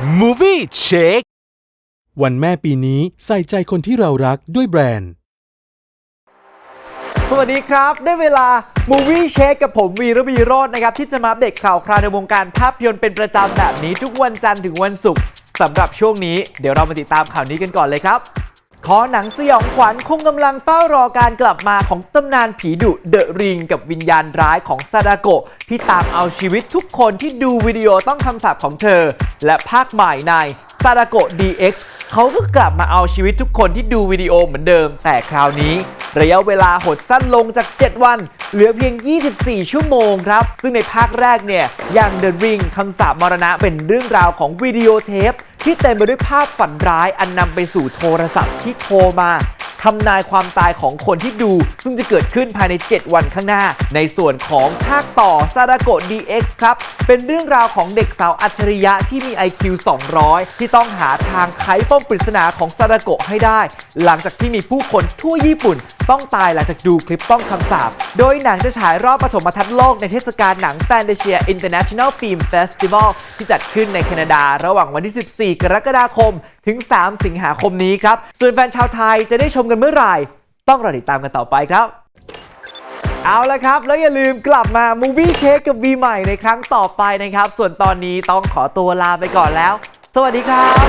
Movie Check วันแม่ปีนี้ใส่ใจคนที่เรารักด้วยแบรนด์ สวัสดีครับ ได้เวลา Movie Check กับผมวีระวีโรจน์นะครับ ที่จะมาอัปเด็กข่าวคราวในวงการภาพยนตร์เป็นประจำแบบนี้ทุกวันจันทร์ถึงวันศุกร์สำหรับช่วงนี้ เดี๋ยวเรามาติดตามข่าวนี้กันก่อนเลยครับ ขอหนังสยองขวัญคงกำลังเฝ้ารอการกลับมาของตำนานผีดุเดอะริงกับวิญญาณร้ายของซาดาโกะที่ตามเอาชีวิตทุกคนที่ดูวิดีโอต้องคำสาปของเธอ และภาคใหม่ในซาดาโกะ DX เขาก็กลับมาเอาชีวิตทุกคนที่ดูวิดีโอเหมือนเดิม แต่คราวนี้ ระยะเวลาหดสั้นลงจาก 7 วัน เหลือเพียง 24 ชั่วโมงครับ ซึ่งในภาคแรกเนี่ยอย่าง The Ring คำสาปมรณะเป็นเรื่องราวของวิดีโอเทป ที่เต็มไปด้วยภาพฝันร้ายอันนำไปสู่โทรศัพท์ที่โทรมา ทำนายความตายของคนที่ดู ซึ่งจะเกิดขึ้นภายใน 7 วันข้างหน้า ในส่วนของภาคต่อซาดาโกะ DX ครับ เป็นเรื่องราวของเด็กสาวอัจฉริยะที่มี IQ 200 ที่ต้องหาทางไขป้อมปริศนาของซาดาโกะให้ได้ หลังจากที่มีผู้คนทั่วญี่ปุ่น ต้องตายหลังจากดูคลิปต้องคำสาปโดยหนังจะฉายรอบปฐมทัศน์โลกในเทศกาลหนังแฟนเดเชีย International Film Festival ที่จัดขึ้นในแคนาดาระหว่างวันที่ 14 กรกฎาคม ถึง 3 สิงหาคมนี้ครับ ส่วนแฟนชาวไทยจะได้ชมกันเมื่อไหร่ ต้องรอติดตามกันต่อไปครับ เอาละครับ แล้วอย่าลืมกลับมา Movie Check กับวีใหม่ในครั้งต่อไปนะครับ ส่วนตอนนี้ต้องขอตัวลาไปก่อนแล้ว สวัสดีครับ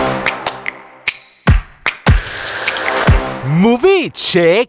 Movie Check